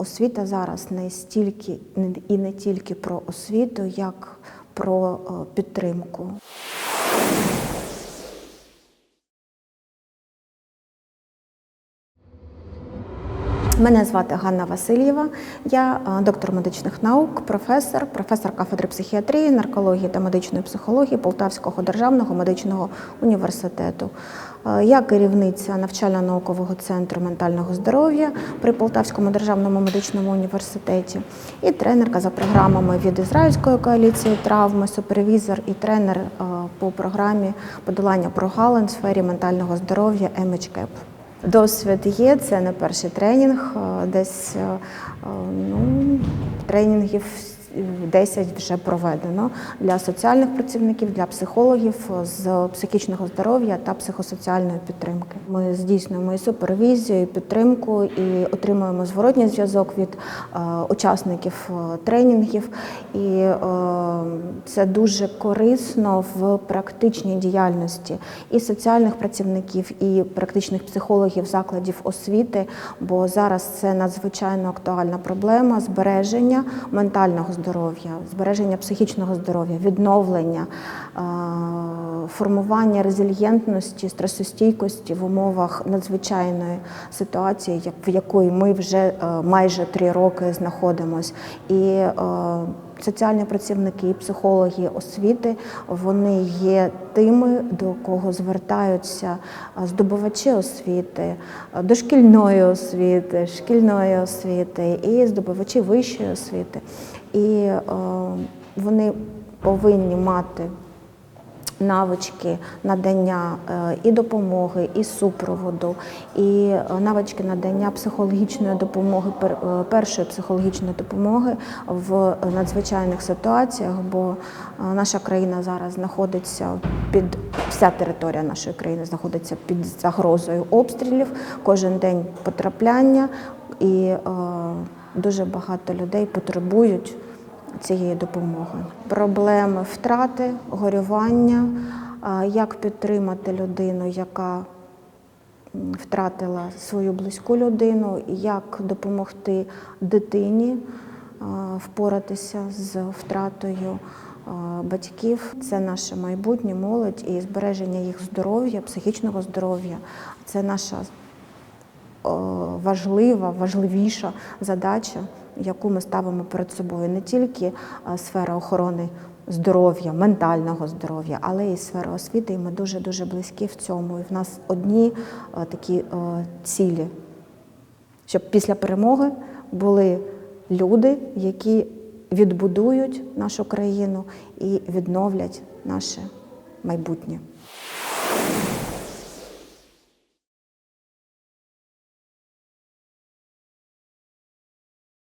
Освіта зараз не стільки і не тільки про освіту, як про е, підтримку. Мене звати Ганна Васильєва. Я е, доктор медичних наук, професор, професор кафедри психіатрії, наркології та медичної психології Полтавського державного медичного університету. Е, Я керівниця навчально-наукового центру ментального здоров'я при Полтавському державному медичному університеті і тренерка за програмами від Ізраїльської коаліції травми, супервізор і тренер е, по програмі подолання прогалин в сфері ментального здоров'я MHCAP. Досвід є, це не перший тренінг, е, десь е, е, ну, тренінгів 10 вже проведено для соціальних працівників, для психологів з психічного здоров'я та психосоціальної підтримки. Ми здійснюємо і супервізію, і підтримку, і отримуємо зворотній зв'язок від е, учасників е, тренінгів. І е, це дуже корисно в практичній діяльності і соціальних працівників, і практичних психологів закладів освіти, бо зараз це надзвичайно актуальна проблема збереження ментального здоров'я, збереження психічного здоров'я, відновлення, е, формування резильєнтності, стресостійкості в умовах надзвичайної ситуації, в якої ми вже е, майже три роки знаходимося. І е, соціальні працівники, психологи освіти, вони є тими, до кого звертаються здобувачі освіти, дошкільної освіти, шкільної освіти і здобувачі вищої освіти. І е, вони повинні мати навички надання е, і допомоги, і супроводу, і е, навички надання психологічної допомоги, е, першої психологічної допомоги в надзвичайних ситуаціях, бо наша країна зараз знаходиться під вся територія нашої країни знаходиться під загрозою обстрілів, кожен день потрапляння, і дуже багато людей потребують цієї допомоги. Проблеми втрати, горювання, як підтримати людину, яка втратила свою близьку людину, як допомогти дитині впоратися з втратою батьків. Це наше майбутнє, молодь і збереження їх здоров'я, психічного здоров'я. Це наша важлива, важливіша задача, яку ми ставимо перед собою не тільки е, сфера охорони здоров'я, ментального здоров'я, але і сфера освіти. І ми дуже дуже близькі в цьому. І в нас одні е, такі е, цілі, щоб після перемоги були люди, які відбудують нашу країну і відновлять наше майбутнє.